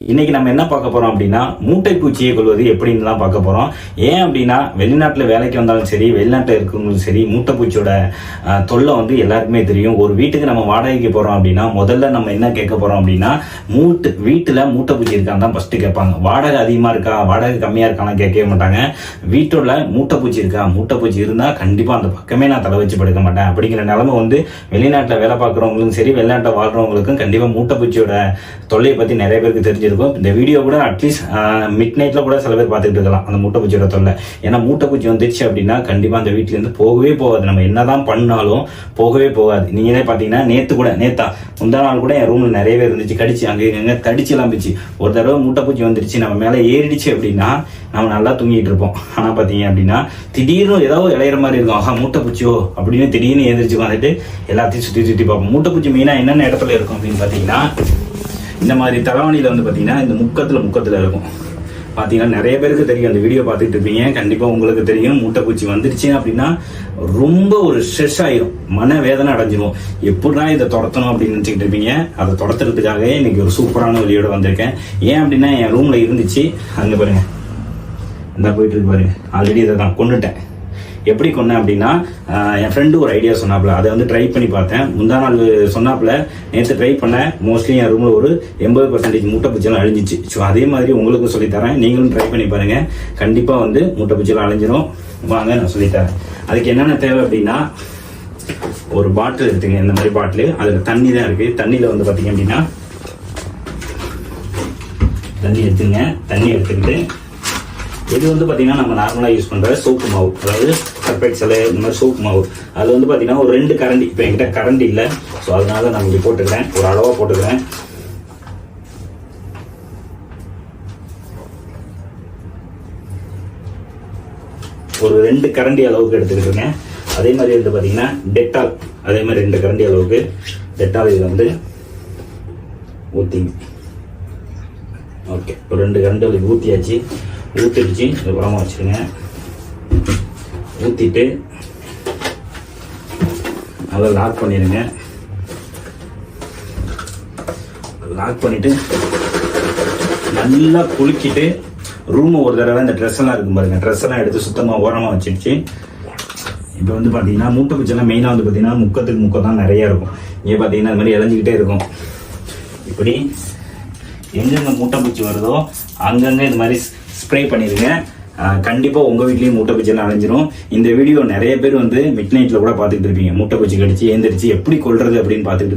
இன்னைக்கு நம்ம என்ன பார்க்க போறோம் அப்படின்னா மூட்டை பூச்சியை கொள்வது எப்படின்னு தான் பார்க்க போறோம். ஏன் அப்படின்னா வெளிநாட்டுல வேலைக்கு வந்தாலும் சரி வெளிநாட்டுல இருக்கிறவங்களும் சரி மூட்டை பூச்சியோட தொல்லை வந்து எல்லாருக்குமே தெரியும். ஒரு வீட்டுக்கு நம்ம வாடகைக்கு போறோம் அப்படின்னா முதல்ல நம்ம என்ன கேட்க போறோம் அப்படின்னா மூட்டு வீட்டுல மூட்டை பூச்சி இருக்கான்னு தான் ஃபர்ஸ்ட் கேட்பாங்க. வாடகை அதிகமா இருக்கா? வாடகை கம்மியா இருக்கான்னு கேட்கவே மாட்டாங்க. வீட்டோட மூட்டை பூச்சி இருக்கா? மூட்டை பூச்சி இருந்தா கண்டிப்பா அந்த பக்கமே நான் தலை வச்சு படுக்க மாட்டேன். அப்படிங்கிற நிலைமை வந்து வெளிநாட்டுல வேலை பார்க்குறவங்களுக்கும் சரி வெளிநாட்டில் வாழ்றவங்களுக்கும் கண்டிப்பா மூட்டை பூச்சியோட தொல்லையை பத்தி நிறைய பேருக்கு தெரிஞ்சு இருக்கும் இந்த வீடியோ கூட அட்லீஸ்ட் மிட் நைட்ல கூட சில பேர் பார்த்துட்டு இருக்கலாம். அந்த மூட்டை பூச்சியோட தொல்லை ஏன்னா மூட்டை பூச்சி வந்துருச்சு அப்படின்னா கண்டிப்பா அந்த வீட்டுல இருந்து போகவே போகாது. நம்ம என்னதான் பண்ணாலும் போகவே போகாது. நீங்களே பாத்தீங்கன்னா நேத்து கூட நேத்தா முந்தா நாள் கூட என் ரூம்ல நிறைய பேர் இருந்துச்சு. கடிச்சு அங்க இங்க கடிச்சு எல்லாம் போச்சு. ஒரு தடவை மூட்டை பூச்சி வந்துருச்சு. நம்ம மேல ஏறிடுச்சு அப்படின்னா நம்ம நல்லா தூங்கிட்டு இருப்போம். ஆனா பாத்தீங்க அப்படின்னா திடீர்னு ஏதோ இளையிற மாதிரி இருக்கும். ஆஹா மூட்டை பூச்சியோ அப்படின்னு திடீர்னு எந்திரிச்சு வந்துட்டு எல்லாத்தையும் சுத்தி சுத்தி பார்ப்போம். மூட்டை பூச்சி மெயினா என்னென்ன இடத்துல இருக்கும் அப்படின்னு பாத்தீங்கன்னா இந்த மாதிரி தலைவணியில் வந்து பார்த்தீங்கன்னா இந்த முக்கத்தில் முக்கத்தில் இருக்கும். பார்த்தீங்கன்னா நிறைய பேருக்கு தெரியும். அந்த வீடியோ பார்த்துட்டு இருப்பீங்க. கண்டிப்பாக உங்களுக்கு தெரியும். மூட்டைப்பூச்சி வந்துருச்சு அப்படின்னா ரொம்ப ஒரு ஸ்ட்ரெஸ் ஆகிடும் மன வேதனை அடைஞ்சிடும் எப்படிதான் இதை துரத்தணும் அப்படின்னு நினச்சிக்கிட்டு இருப்பீங்க? அதை தொடத்துறதுக்காகவே இன்னைக்கு ஒரு சூப்பரான வழியோட வந்திருக்கேன். ஏன் அப்படின்னா என் ரூமில் இருந்துச்சு. அங்கே பாருங்க. இந்த போயிட்டு இருக்கு பாருங்க. ஆல்ரெடி இதை நான் கொண்டுட்டேன் எப்படி கொன்னேன் அப்படின்னா என் ஃப்ரெண்டு ஒரு ஐடியா சொன்னாப்புல. அதை வந்து ட்ரை பண்ணி பார்த்தேன். முந்தா நாள் சொன்னாப்புல நேற்று ட்ரை பண்ணேன். மோஸ்ட்லி என் ரூமில் ஒரு எண்பது பர்சன்டேஜ் மூட்டை பூச்சியெல்லாம் அழிஞ்சிச்சு. ஸோ அதே மாதிரி உங்களுக்கும் சொல்லித்தரேன் நீங்களும் ட்ரை பண்ணி பாருங்கள் கண்டிப்பாக வந்து மூட்டை பூச்சியெல்லாம் அழிஞ்சிரும். வாங்க நான் சொல்லித்தரேன் அதுக்கு என்னென்ன தேவை அப்படின்னா ஒரு பாட்டில் எடுத்துங்க இந்த மாதிரி பாட்டில் அதில் தண்ணி தான் இருக்கு. தண்ணியில் வந்து பார்த்தீங்க அப்படின்னா தண்ணி எடுத்துங்க. தண்ணி எடுத்துக்கிட்டு இது வந்து பார்த்தீங்கன்னா நம்ம நார்மலாக யூஸ் பண்ணுற சோப்பு மாவு. அதாவது சர்பேட் சிலை இந்த மாதிரி சோப்பு மாவு. அது வந்து பார்த்தீங்கன்னா ஒரு ரெண்டு கரண்டி இப்போ என்கிட்ட கரண்டி இல்லை. ஸோ அதனால நான் இப்படி போட்டுக்கிறேன். ஒரு அளவாக போட்டுக்கிறேன். ஒரு ரெண்டு கரண்டி அளவுக்கு எடுத்துக்கிட்டு இருக்கேன். அதே மாதிரி வந்து பார்த்தீங்கன்னா டெட்டால் அதே மாதிரி ரெண்டு கரண்டி அளவுக்கு. டெட்டால் இதில் வந்து ஊற்றிங்க ஓகே ஒரு ரெண்டு கரண்டி ஊற்றியாச்சு ஊற்றிடுச்சு உரமாக வச்சுருங்க ஊற்றிட்டு அதை லாக் பண்ணிடுங்க. லாக் பண்ணிவிட்டு நல்லா குலுக்கிட்டு ரூம் ஒரு தடவை இந்த ட்ரெஸ் எல்லாம் இருக்கும் பாருங்கள் ட்ரெஸ் எல்லாம் எடுத்து சுத்தமாக ஓரமாக வச்சிருச்சு இப்போ வந்து பார்த்தீங்கன்னா மூட்டை பூச்செல்லாம் மெயினாக வந்து பார்த்தீங்கன்னா முக்கத்துக்கு முக்கம் தான் நிறையா இருக்கும். இங்கே பார்த்தீங்கன்னா அது மாதிரி இழஞ்சிக்கிட்டே இருக்கும். இப்படி எங்கெங்க மூட்டை பூச்சி வருதோ அங்கங்கே இது மாதிரி ஸ்ப்ரே பண்ணிடுங்க கண்டிப்பாக உங்கள் வீட்லேயும் மூட்டை பூச்சி எல்லாம் இந்த வீடியோ நிறைய பேர் வந்து மிட் நைட்டில் கூட பார்த்துட்டு இருப்பீங்க. மூட்டை பூச்சி கடிச்சு ஏந்திரிச்சு எப்படி கொள்வது அப்படின்னு பார்த்துட்டு